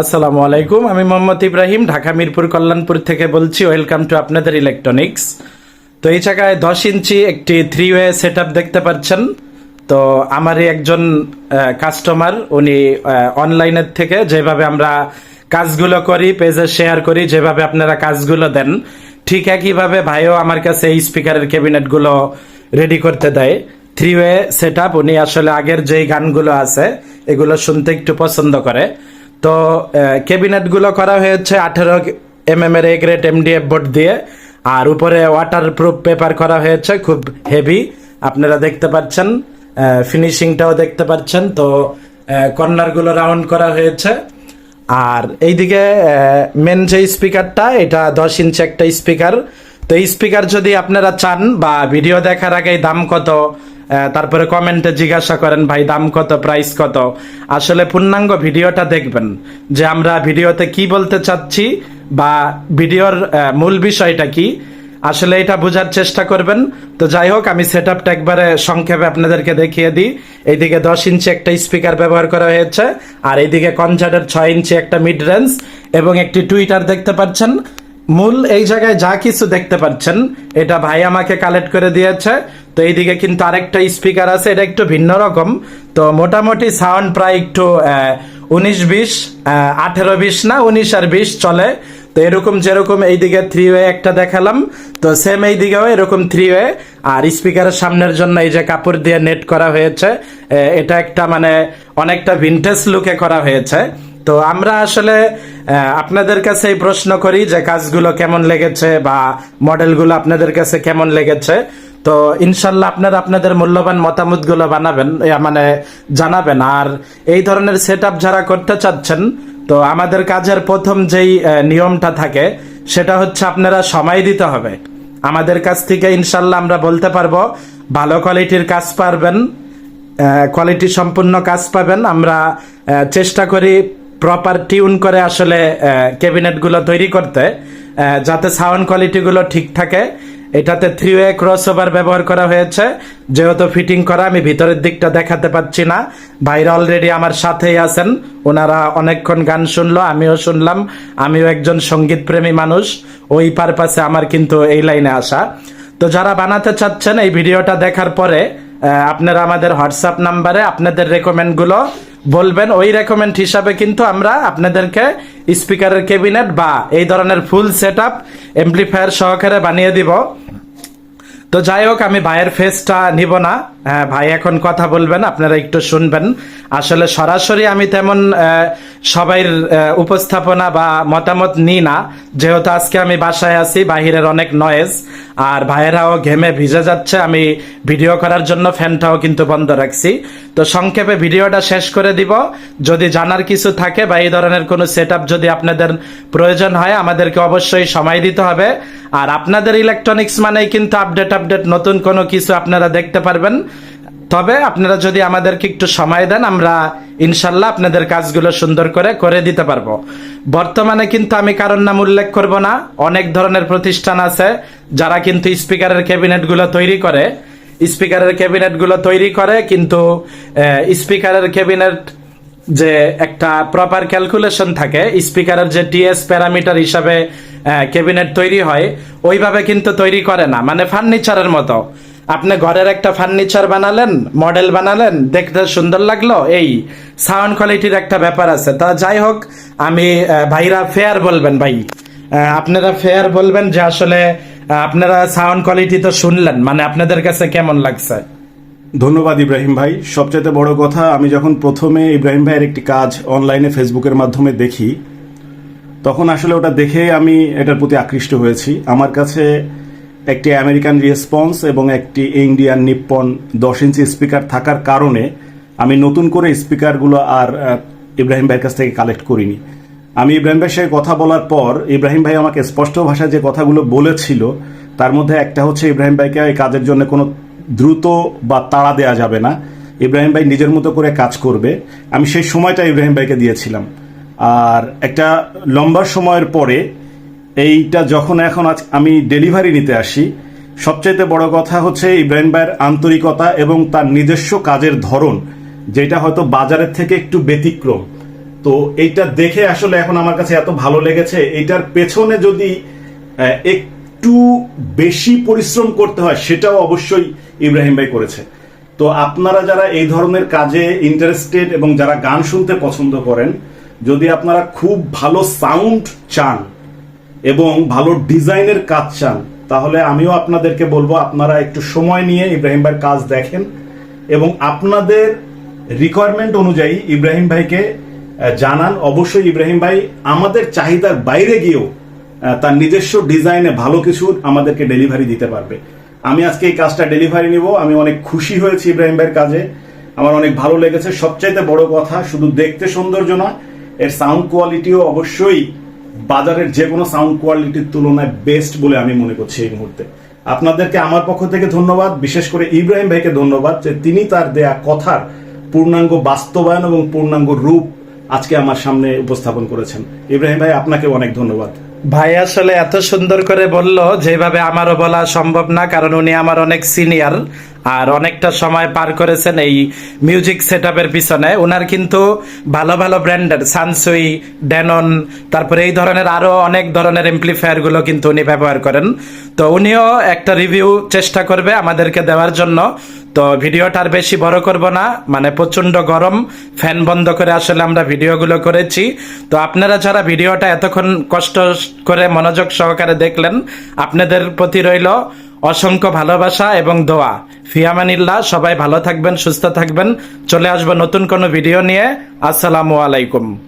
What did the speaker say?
আসসালামু আলাইকুম, আমি মোহাম্মদ ইব্রাহিম, ঢাকা মিরপুর কল্যাণপুর থেকে বলছি, ওয়েলকাম টু আপনাদের ইলেকট্রনিক্স। তো এই জায়গায় দশ ইঞ্চি একটি থ্রি ওয়ে সেট দেখতে পাচ্ছেন। তো আমারই একজন কাস্টমার উনি অনলাইনের থেকে যেভাবে আমরা কাজগুলো করি পেজে শেয়ার করি, যেভাবে আপনারা কাজগুলো দেন, ঠিক একইভাবে ভাইও আমার কাছে এই স্পিকারের ক্যাবিনেটগুলো রেডি করতে দেয়। থ্রি ওয়ে সেট উনি আসলে আগের যেই গানগুলো আছে, এগুলো শুনতে একটু পছন্দ করে। তো ক্যাবিনেটগুলো করা হয়েছে আঠেরো এম এম এর এ গ্রেড এমডিএফ বোর্ড দিয়ে। আর উপরে ওয়াটার প্রুফ পেপার করা হয়েছে, খুব হেভি আপনারা দেখতে পাচ্ছেন ফিনিশিংটাও দেখতে পাচ্ছেন। তো কর্নারগুলো রাউন্ড করা হয়েছে। আর এইদিকে মেন যে স্পিকারটা এটা দশ ইঞ্চি একটা স্পিকার তো, এই স্পিকার যদি আপনারা চান বা ভিডিও দেখার আগে দাম কত তারপরে কমেন্টে জিজ্ঞাসা করেন, ভাই, দাম কত? প্রাইস কত? আসলে পূর্ণাঙ্গ ভিডিওটা দেখবেন যে আমরা ভিডিওতে কি বলতে চাচ্ছি বা ভিডিওর মূল বিষয়টা কি। আসলে এটা বোঝার চেষ্টা করবেন। তো যাই হোক, আমি সেট আপটা একবারে সংক্ষেপে আপনাদেরকে দেখিয়ে দিই। এইদিকে দশ ইঞ্চি একটা স্পিকার ব্যবহার করা হয়েছে, আর এইদিকে কনসার্টের ছয় ইঞ্চি একটা মিড রেঞ্জ এবং একটি টুইটার দেখতে পাচ্ছেন। মূল এই জায়গায় যা কিছু দেখতে পাচ্ছেন, এটা ভাই আমাকে কালেক্ট করে দিয়েছে। তো এইদিকে কিন্তু আরেকটা স্পিকার আছে, এটা একটু ভিন্ন রকম। তো মোটামুটি সাউন্ড প্রায় একটু উনিশ বিশ আঠেরো বিশ না, উনিশ আর বিশ চলে। তো এরকম যেরকম এইদিকে থ্রি ওয়ে একটা দেখালাম, তো সেম এই দিকেও এরকম থ্রি ওয়ে আর স্পিকারের সামনের জন্য এই যে কাপড় দিয়ে নেট করা হয়েছে এটা একটা মানে অনেকটা ভিনটেজ লুকে করা হয়েছে। তো আমরা আসলে আপনাদের কাছে এই প্রশ্ন করি যে কাজগুলো কেমন লেগেছে বা মডেলগুলো আপনাদের কাছে কেমন লেগেছে। তো ইনশাল্লাহ আপনারা আপনাদের মূল্যবান মতামতগুলো বানাবেন মানে জানাবেন। আর এই ধরনের সেট যারা করতে চাচ্ছেন, তো আমাদের কাজের প্রথম যেই নিয়মটা থাকে, সেটা হচ্ছে আপনারা সময় দিতে হবে। আমাদের কাছ থেকে ইনশাল্লাহ আমরা বলতে পারব, ভালো কোয়ালিটির কাজ পারবেন কোয়ালিটি সম্পূর্ণ কাজ পাবেন। আমরা চেষ্টা করি প্রপার টিউন করে আসলে ক্যাবিনেটগুলো তৈরি করতে যাতে সাউন্ড কোয়ালিটিগুলো ঠিক থাকে। এটাতে থ্রি ওয়ে ক্রস ওভার ব্যবহার করা হয়েছে। যেহেতু ফিটিং করা, আমি ভিতরের দিকটা দেখাতে পাচ্ছি না। ভাইরা অলরেডি আমার সাথেই আছেন। ওনারা অনেকক্ষণ গান শুনলো, আমিও শুনলাম। আমিও একজন সংগীত প্রেমী মানুষ। ওই পারপাসে আমার কিন্তু এই লাইনে আসা। তো যারা বানাতে চাচ্ছেন, এই ভিডিওটা দেখার পরে আপনারা আমাদের হোয়াটসঅ্যাপ নাম্বারে আপনাদের রেকমেন্ডগুলো বলবেন, ওই রেকমেন্ড হিসাবে কিন্তু আমরা আপনাদেরকে স্পিকারের ক্যাবিনেট বা এই ধরনের ফুল সেট আপ এমপ্লিফায়ার সহকারে বানিয়ে দিব। তো যাই হোক, আমি ভাইয়ের ফেসটা নিব না। হ্যাঁ, ভাই এখন কথা বলবেন আপনারা একটু শুনবেন। আসলে সরাসরি আমি তেমন আহ, উপস্থাপনা বা মতামত নিই না। যেহেতু আজকে আমি বাসায় আছি বাহিরের অনেক নয়েজ আর ভাইয়েরাও ঘেমে ভিজে যাচ্ছে আমি ভিডিও করার জন্য ফ্যানটাও কিন্তু বন্ধ রাখছি। তো সংক্ষেপে ভিডিওটা শেষ করে দিব। যদি জানার কিছু থাকে বা এই ধরনের কোনো সেট যদি আপনাদের প্রয়োজন হয় আমাদেরকে অবশ্যই সময় দিতে হবে। আর আপনাদের ইলেকট্রনিক্স মানেই কিন্তু আপডেট আপডেট নতুন কোনো কিছু আপনারা দেখতে পারবেন। তবে আপনারা যদি আমাদেরকে একটু সময় দেন, আমরা ইনশাল্লাহ আপনাদের কাজগুলো সুন্দর করে করে দিতে পারব। বর্তমানে কিন্তু আমি কারোর নাম উল্লেখ করব না। অনেক ধরনের প্রতিষ্ঠান আছে যারা কিন্তু স্পিকারের ক্যাবিনেটগুলো তৈরি করে। স্পিকারের ক্যাবিনেটগুলো তৈরি করে, কিন্তু স্পিকারের ক্যাবিনেট যে একটা প্রপার ক্যালকুলেশন থাকে, স্পিকারের যে টিএস প্যারামিটার হিসাবে ক্যাবিনেট তৈরি হয়, ওইভাবে কিন্তু তৈরি করে না। মানে ফার্নিচারের মতো। আপনি ঘরের একটা ফার্নিচার বানালেন মডেল বানালেন, দেখতে সুন্দর লাগল? এই সাউন্ড কোয়ালিটির একটা ব্যাপার আছে। তা যাই হোক, আমি ভাইরা ফেয়ার বলবেন ভাই। আপনারা ফেয়ার বলবেন যে আসলে আপনারা সাউন্ড কোয়ালিটি তো শুনলেন মানে আপনাদের কাছে কেমন লাগছে? ধন্যবাদ ইব্রাহিম ভাই। সবচেয়ে বড় কথা, আমি যখন প্রথমে ইব্রাহিম ভাইয়ের একটি কাজ অনলাইনে ফেসবুকের মাধ্যমে দেখি, তখন আসলে ওটা দেখে আমি এটার প্রতি আকৃষ্ট হয়েছি। আমার কাছে একটি আমেরিকান রেসপন্স এবং একটি ইন্ডিয়ান নিপ্পন দশ ইঞ্চি স্পিকার থাকার কারণে আমি নতুন করে স্পিকারগুলো আর ইব্রাহিম ভাইয়ের কাছ থেকে কালেক্ট করিনি। আমি ইব্রাহিম ভাইয়ের সাথে কথা বলার পর ইব্রাহিম ভাই আমাকে স্পষ্ট ভাষায় যে কথাগুলো বলেছিল, তার মধ্যে একটা হচ্ছে ইব্রাহিম ভাইকে এই কাজের জন্য কোনো দ্রুত বা তাড়া দেওয়া যাবে না। ইব্রাহিম ভাই নিজের মতো করে কাজ করবে। আমি সেই সময়টা ইব্রাহিম ভাইকে দিয়েছিলাম। আর একটা লম্বা সময়ের পরে এইটা যখন এখন আজ আমি ডেলিভারি নিতে আসি, সবচাইতে বড় কথা হচ্ছে ইব্রাহিম ভাইয়ের আন্তরিকতা এবং তার নিজস্ব কাজের ধরন, যেটা হয়তো বাজারের থেকে একটু ব্যতিক্রম। তো এইটা দেখে আসলে এখন আমার কাছে এত ভালো লেগেছে, এইটার পেছনে যদি একটু বেশি পরিশ্রম করতে হয়, সেটাও অবশ্যই ইব্রাহিম ভাই করেছে। তো আপনারা যারা এই ধরনের কাজে ইন্টারেস্টেড এবং যারা গান শুনতে পছন্দ করেন, যদি আপনারা খুব ভালো সাউন্ড চান এবং ভালো ডিজাইনের কাজ চান, তাহলে আমিও আপনাদেরকে বলব, আপনারা একটু সময় নিয়ে ইব্রাহিম ভাইয়ের কাজ দেখেন। এবং আপনাদের রিকোয়ারমেন্ট অনুযায়ী ইব্রাহিম ভাইকে জানান। অবশ্যই ইব্রাহিম ভাই আমাদের চাহিদার বাইরে গিয়েও তার নিজস্ব ডিজাইনে ভালো কিছু আমাদেরকে ডেলিভারি দিতে পারবে। আমি আজকে এই কাজটা ডেলিভারি নিব। আমি অনেক খুশি হয়েছি ইব্রাহিম ভাইয়ের কাজে। আমার অনেক ভালো লেগেছে। সবচাইতে বড় কথা, শুধু দেখতে সৌন্দর্য নয়, এর সাউন্ড কোয়ালিটিও অবশ্যই বাজারের যে কোনো সাউন্ড কোয়ালিটির তুলনায় বেস্ট বলে আমি মনে করছি এই মুহূর্তে। আপনাদেরকে আমার পক্ষ থেকে ধন্যবাদ। বিশেষ করে ইব্রাহিম ভাইকে ধন্যবাদ যে তিনি তার দেয়া কথার পূর্ণাঙ্গ বাস্তবায়ন এবং পূর্ণাঙ্গ রূপ আজকে আমার সামনে উপস্থাপন করেছেন। ইব্রাহিম ভাই, আপনাকে অনেক ধন্যবাদ। ভাই আসলে এত সুন্দর করে বলল, যেভাবে আমারও বলা সম্ভব না, কারণ উনি আমার অনেক সিনিয়র আর অনেকটা সময় পার করেছেন এই মিউজিক সেট পিছনে। ওনার কিন্তু ভালো ভালো ব্র্যান্ডের সানসুই ড্যানন তারপরে এই ধরনের আরও অনেক ধরনের এমপ্লিফায়ারগুলো কিন্তু উনি ব্যবহার করেন। তো উনিও একটা রিভিউ চেষ্টা করবে আমাদেরকে দেওয়ার জন্য। তো ভিডিওটা আর বেশি বড় করব না মানে প্রচণ্ড গরম ফ্যান বন্ধ করে আসলে আমরা ভিডিওগুলো করেছি। তো আপনারা যারা ভিডিওটা এতক্ষণ কষ্ট করে মনোযোগ সহকারে দেখলেন, আপনাদের প্রতি রইল। অসংখ্য ভালোবাসা এবং দোয়া। ফিয়ামানিল্লাহ, সবাই ভালো থাকবেন, সুস্থ থাকবেন। চলে আসব নতুন কোনো ভিডিও নিয়ে। আসসালামু আলাইকুম।